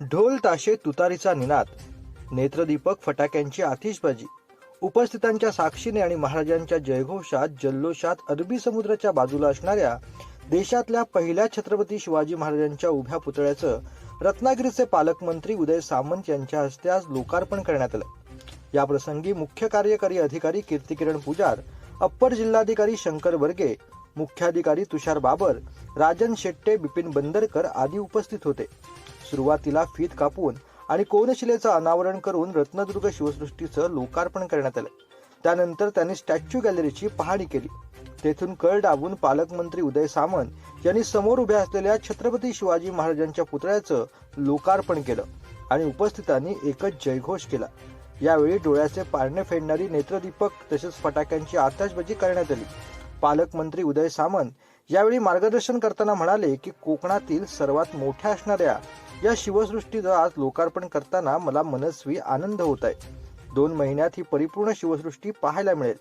ढोल ताशे तुतारीचा निनाद नेत्रदीपक फटाक्यांची आतिषबाजी उपस्थितांच्या साक्षीने आणि महाराजांच्या जयघोषात जल्लोषात अरबी समुद्राच्या बाजूला असणाऱ्या देशातल्या पहिल्या छत्रपती शिवाजी महाराजांच्या उभ्या पुतळ्याचं रत्नागिरीचे पालकमंत्री उदय सामंत यांच्या हस्ते आज लोकार्पण करण्यात आलं. याप्रसंगी मुख्य कार्यकारी अधिकारी कीर्तिकिरण पुजार अप्पर जिल्हाधिकारी शंकर बर्गे मुख्याधिकारी तुषार बाबर राजन शेट्टे बिपिन बंदरकर आदी उपस्थित होते. सुरुवातीला फीत कापून आणि कोनशिलेचं अनावरण करून रत्नदुर्ग शिवसृष्टीचं लोकार्पण करण्यात आलं. त्यानंतर त्यांनी स्टॅच्यू गॅलरीची पाहणी केली. तेथून कळ डाबून पालकमंत्री उदय सामंत यांनी समोर उभ्या असलेल्या छत्रपती शिवाजी महाराजांच्या पुतळ्याचं लोकार्पण केलं आणि उपस्थितांनी एकच जयघोष केला. यावेळी डोळ्याचे पारणे फेडणारी नेत्रदीपक तसेच फटाक्यांची आतषबाजी करण्यात आली. पालकमंत्री उदय सामंत यावेळी मार्गदर्शन करताना म्हणाले की कोकणातील सर्वात मोठ्या असणाऱ्या या शिवसृष्टीचं आज लोकार्पण करताना मला मनस्वी आनंद होत आहे. दोन महिन्यात ही परिपूर्ण शिवसृष्टी पाहायला मिळेल.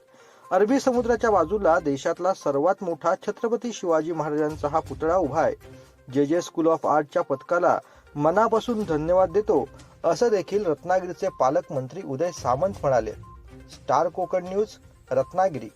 अरबी समुद्राच्या बाजूला देशातला सर्वात मोठा छत्रपती शिवाजी महाराजांचा हा पुतळा उभा आहे. जे जे स्कूल ऑफ आर्टच्या पथकाला मनापासून धन्यवाद देतो असं देखील रत्नागिरीचे पालकमंत्री उदय सामंत म्हणाले. Star Konkan news Ratnagiri.